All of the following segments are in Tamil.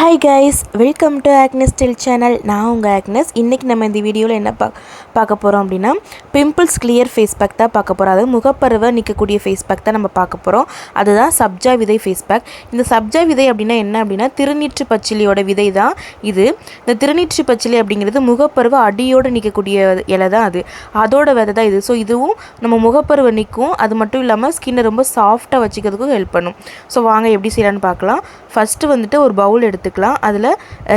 Hi guys welcome to Agnes still channel நான் உங்கள் ஆக்னஸ் இன்றைக்கி நம்ம இந்த வீடியோவில் என்ன பா பார்க்க போகிறோம் அப்படின்னா பிம்பிள்ஸ் கிளியர் ஃபேஸ் பேக் தான் பார்க்க போகிறோம் அதாவது முகப்பருவை நிற்கக்கூடிய ஃபேஸ் பேக் தான் நம்ம பார்க்க போகிறோம் அதுதான் சப்ஜா விதை ஃபேஸ் பேக் இந்த சப்ஜா விதை அப்படின்னா என்ன அப்படின்னா திருநீற்று பச்சிலியோட விதை தான் இது. இந்த திருநீற்று பச்சிலி அப்படிங்கிறது முகப்பருவை அடியோடு நிற்கக்கூடிய இலை தான் அது. அதோட விதை தான் இது. ஸோ இதுவும் நம்ம முகப்பருவை நிற்கும் அது மட்டும் இல்லாமல் ஸ்கின்னை ரொம்ப சாஃப்டாக வச்சுக்கிறதுக்கும் ஹெல்ப் பண்ணும். ஸோ வாங்க எப்படி செய்யலான்னு பார்க்கலாம். ஃபஸ்ட்டு வந்துட்டு ஒரு பவுல் சேர்த்துக்கலாம் அதில்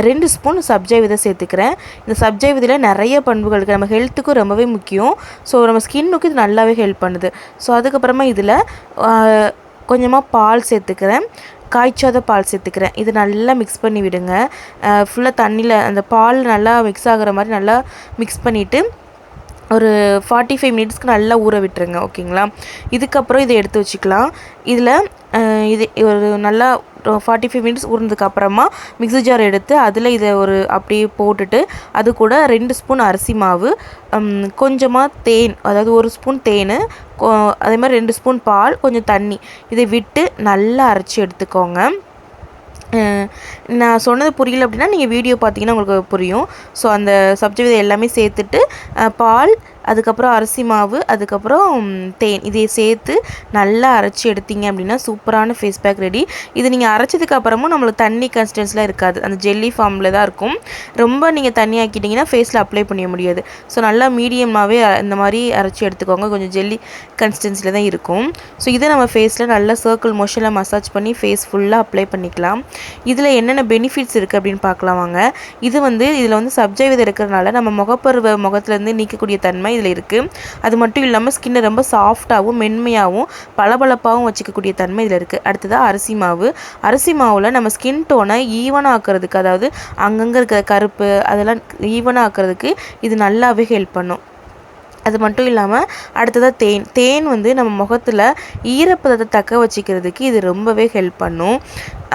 ரெண்டு ஸ்பூன் சப்ஜை விதை சேர்த்துக்கிறேன். இந்த சப்ஜை விதையில் நிறைய பண்புகள் இருக்குது நம்ம ஹெல்த்துக்கும் ரொம்பவே முக்கியம். ஸோ நம்ம ஸ்கின்னுக்கு இது நல்லாவே ஹெல்ப் பண்ணுது. ஸோ அதுக்கப்புறமா இதில் கொஞ்சமாக பால் சேர்த்துக்கிறேன். காய்ச்சாத பால் சேர்த்துக்கிறேன். இது நல்லா மிக்ஸ் பண்ணி விடுங்க ஃபுல்லாக தண்ணியில் அந்த பால் நல்லா மிக்ஸ் ஆகிற மாதிரி நல்லா மிக்ஸ் பண்ணிவிட்டு ஒரு ஃபார்ட்டி ஃபைவ் மினிட்ஸ்க்கு நல்லா ஊற விட்டுருங்க ஓகேங்களா இதுக்கப்புறம் இதை எடுத்து வச்சுக்கலாம். இதில் இது ஒரு நல்லா ஃபார்ட்டி ஃபைவ் மினிட்ஸ் ஊர்ந்ததுக்கப்புறமா மிக்ஸி ஜார் எடுத்து அதில் இதை ஒரு அப்படியே போட்டுட்டு அது கூட ரெண்டு ஸ்பூன் அரிசி மாவு கொஞ்சமாக தேன் அதாவது ஒரு ஸ்பூன் தேன் அதே மாதிரி ரெண்டு ஸ்பூன் பால் கொஞ்சம் தண்ணி. இதை விட்டு நல்லா அரைச்சி எடுத்துக்கோங்க. நான் சொன்னது புரியல அப்படின்னா நீங்கள் வீடியோ பார்த்தீங்கன்னா உங்களுக்கு புரியும். ஸோ அந்த சப்ஜெக்ட் எல்லாமே சேர்த்துட்டு பால் அதுக்கப்புறம் அரிசி மாவு அதுக்கப்புறம் தேன். இதை சேர்த்து நல்லா அரைச்சி எடுத்தீங்க அப்படின்னா சூப்பரான ஃபேஸ் பேக் ரெடி இது நீங்கள் அரைச்சதுக்கு அப்புறமும் நம்மளுக்கு தண்ணி கன்சிஸ்டன்ஸ்லாம் இருக்காது. அந்த ஜெல்லி ஃபார்மில் தான் இருக்கும். ரொம்ப நீங்கள் தண்ணி ஆக்கிட்டிங்கன்னா ஃபேஸில் அப்ளை பண்ண முடியாது. ஸோ நல்லா மீடியமாகவே இந்த மாதிரி அரைச்சி எடுத்துக்கோங்க. கொஞ்சம் ஜெல்லி கன்சிஸ்டன்சியில் தான் இருக்கும். ஸோ இதை நம்ம ஃபேஸில் நல்லா சர்க்கிள் மோஷனில் மசாஜ் பண்ணி ஃபேஸ் ஃபுல்லாக அப்ளை பண்ணிக்கலாம். இதில் என்னென்ன பெனிஃபிட்ஸ் இருக்குது அப்படின்னு பார்க்கலாம் வாங்க. இது வந்து இதில் வந்து சப்ஜெக்ட் இருக்கிறதுனால நம்ம முகப்பருவ முகத்துலேருந்து நீக்கக்கூடிய தன்மை இதில் இருக்குது அது மட்டும் இல்லாமல் ஸ்கின்னை ரொம்ப சாஃப்டாகவும் மென்மையாகவும் பளபளப்பாகவும் வச்சுக்கக்கூடிய தன்மை இதில் இருக்குது அடுத்ததாக அரிசி மாவு. அரிசி மாவில் நம்ம ஸ்கின் டோனை ஈவனாக ஆக்குறதுக்கு அதாவது அங்கங்கே இருக்கிற கருப்பு அதெல்லாம் ஈவனாக ஆக்குறதுக்கு இது நல்லாவே ஹெல்ப் பண்ணும். அது மட்டும் இல்லாமல் அடுத்ததாக தேன். தேன் வந்து நம்ம முகத்தில் ஈரப்பதத்தை தக்க வச்சுக்கிறதுக்கு இது ரொம்பவே ஹெல்ப் பண்ணும்.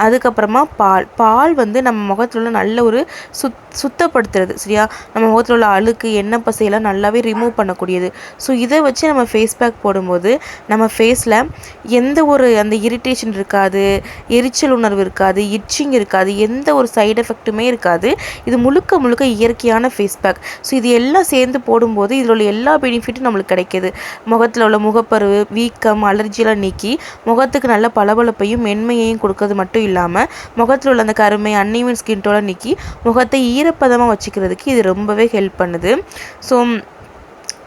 அதுக்கப்புறமா பால். பால் வந்து நம்ம முகத்தில் உள்ள நல்ல ஒரு சுத் சுத்தப்படுத்துறது. சரியா? நம்ம முகத்தில் உள்ள அழுக்கு எண்ணெய் பசையெல்லாம் நல்லாவே ரிமூவ் பண்ணக்கூடியது. ஸோ இதை வச்சு நம்ம ஃபேஸ் பேக் போடும்போது நம்ம ஃபேஸில் எந்த ஒரு அந்த இரிட்டேஷன் இருக்காது எரிச்சல் உணர்வு இருக்காது இச்சிங் இருக்காது எந்த ஒரு சைடு எஃபெக்ட்டுமே இருக்காது. இது முழுக்க முழுக்க இயற்கையான ஃபேஸ் பேக் ஸோ இது எல்லாம் சேர்ந்து போடும்போது இதில் உள்ள எல்லா பெனிஃபிட்டும் நம்மளுக்கு கிடைக்கிது. முகத்தில் உள்ள முகப்பருவு வீக்கம் அலர்ஜியெலாம் நீக்கி முகத்துக்கு நல்ல பளபளப்பையும் மென்மையையும் கொடுக்கறது மட்டும் இல்லாமல் முகத்தில் உள்ள அந்த கருமை அன்னிவன் ஸ்கின் டோலை நீக்கி முகத்தை ஈரப்பதமாக வச்சுக்கிறதுக்கு இது ரொம்பவே ஹெல்ப் பண்ணுது. ஸோ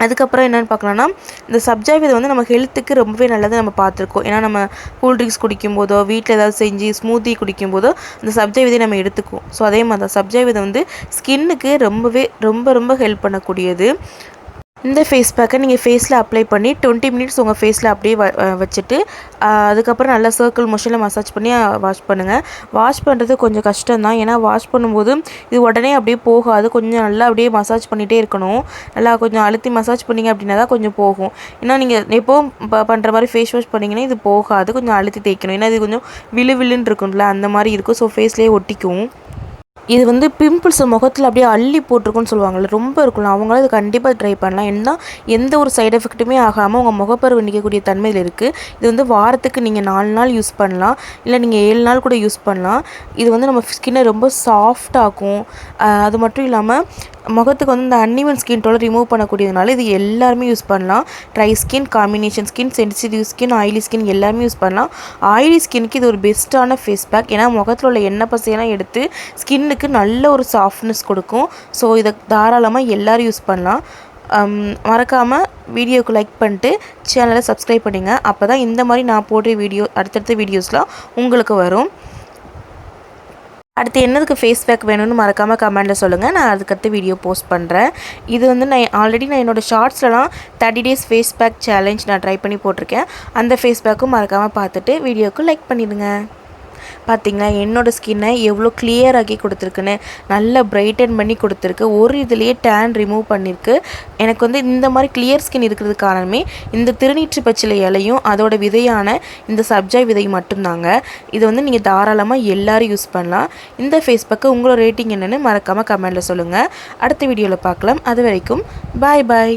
அதுக்கப்புறம் என்னென்னு பார்க்கலாம்னா இந்த சப்ஜா விதை வந்து நம்ம ஹெல்த்துக்கு ரொம்பவே நல்லது நம்ம பார்த்துருக்கோம். ஏன்னா நம்ம கூல்ட்ரிங்க்ஸ் குடிக்கும்போதோ வீட்டில் ஏதாவது செஞ்சு ஸ்மூத்தி குடிக்கும்போதோ இந்த சப்ஜா விதை நம்ம எடுத்துக்குவோம். ஸோ அதே மாதிரி தான் சப்ஜா விதை வந்து ஸ்கின்னுக்கு ரொம்பவே ரொம்ப ரொம்ப ஹெல்ப் பண்ணக்கூடியது. இந்த ஃபேஸ் பேக்கை நீங்கள் ஃபேஸில் அப்ளை பண்ணி டுவெண்ட்டி மினிட்ஸ் உங்கள் ஃபேஸில் அப்படியே வ வச்சுட்டு அதுக்கப்புறம் நல்லா சர்க்கிள் மோஷனில் மசாஜ் பண்ணி வாஷ் பண்ணுங்கள் வாஷ் பண்ணுறது கொஞ்சம் கஷ்டம் தான் ஏன்னா வாஷ் பண்ணும்போது இது உடனே அப்படியே போகாது. கொஞ்சம் நல்லா அப்படியே மசாஜ் பண்ணிகிட்டே இருக்கணும். நல்லா கொஞ்சம் அழுத்தி மசாஜ் பண்ணிங்க அப்படின்னா தான் கொஞ்சம் போகும். ஏன்னா நீங்கள் எப்போவும் பண்ணுற மாதிரி ஃபேஸ் வாஷ் பண்ணிங்கன்னா இது போகாது. கொஞ்சம் அழுத்தி தேய்க்கணும். ஏன்னா இது கொஞ்சம் விழு விழுன்னு இருக்கும்ல அந்த மாதிரி இருக்கும். ஸோ ஃபேஸ்லேயே ஒட்டிக்கும். இது வந்து பிம்பிள்ஸ் முகத்தில் அப்படியே அள்ளி போட்டிருக்குன்னு சொல்லுவாங்கள்ல ரொம்ப இருக்கும்ல. அவங்களும் இது கண்டிப்பாக ட்ரை பண்ணலாம். ஏன்னா எந்த ஒரு சைடு எஃபெக்ட்டுமே ஆகாமல் உங்கள் முகப்பருவு நிற்கக்கூடிய தன்மையில் இருக்குது இது வந்து வாரத்துக்கு நீங்கள் நாலு நாள் யூஸ் பண்ணலாம். இல்லை நீங்கள் ஏழு நாள் கூட யூஸ் பண்ணலாம். இது வந்து நம்ம ஸ்கின்னை ரொம்ப சாஃப்டாகும் அது மட்டும் இல்லாமல் முகத்துக்கு வந்து இந்த அன்னிவன் ஸ்கின் டோலை ரிமூவ் பண்ணக்கூடியதுனால இது எல்லாருமே யூஸ் பண்ணலாம். Dry skin combination skin sensitive skin oily skin எல்லாருமே யூஸ் பண்ணலாம். ஆயிலி ஸ்கின்க்கு இது ஒரு பெஸ்ட்டான ஃபேஸ் பேக் ஏன்னா முகத்தில் உள்ள எண்ணெய் பசையெல்லாம் எடுத்து ஸ்கின்னுக்கு நல்ல ஒரு சாஃப்ட்னஸ் கொடுக்கும். ஸோ இதை தாராளமாக எல்லோரும் யூஸ் பண்ணலாம். மறக்காமல் வீடியோவுக்கு லைக் பண்ணிட்டு சேனலை சப்ஸ்கிரைப் பண்ணுங்கள் அப்போ தான் இந்த மாதிரி நான் போடுற வீடியோ அடுத்தடுத்த வீடியோஸ்லாம் உங்களுக்கு வரும். அடுத்து என்னதுக்கு ஃபேஸ் பேக் வேணும்னு மறக்காமல் கமெண்ட்டில் சொல்லுங்கள் நான் அதுக்கடுத்து வீடியோ போஸ்ட் பண்ணுறேன் இது வந்து நான் ஆல்ரெடி நான் என்னோடய ஷார்ட்ஸ்லலாம் thirty days face pack challenge நான் ட்ரை பண்ணி போட்டிருக்கேன். அந்த ஃபேஸ் பேக்கும் மறக்காமல் பார்த்துட்டு வீடியோவுக்கு லைக் பண்ணிடுங்க. பார்த்திங்களா என்னோடய ஸ்கின்னை எவ்வளோ கிளியர் ஆக்கி கொடுத்துருக்குன்னு நல்லா பிரைட்டன் பண்ணி கொடுத்துருக்கு. ஒரு இதுலேயே டேன் ரிமூவ் பண்ணியிருக்கு எனக்கு வந்து இந்த மாதிரி கிளியர் ஸ்கின் இருக்கிறது காரணமே இந்த திருநீற்று பச்சிலை இலையும் அதோட விதையான இந்த சப்ஜாய் விதை மட்டும்தாங்க. இதை வந்து நீங்கள் தாராளமாக எல்லோரும் யூஸ் பண்ணலாம். இந்த ஃபேஸ்புக்கு உங்களோட ரேட்டிங் என்னென்னு மறக்காமல் கமெண்ட்டில் சொல்லுங்கள் அடுத்த வீடியோவில் பார்க்கலாம். அது வரைக்கும் பாய் பாய்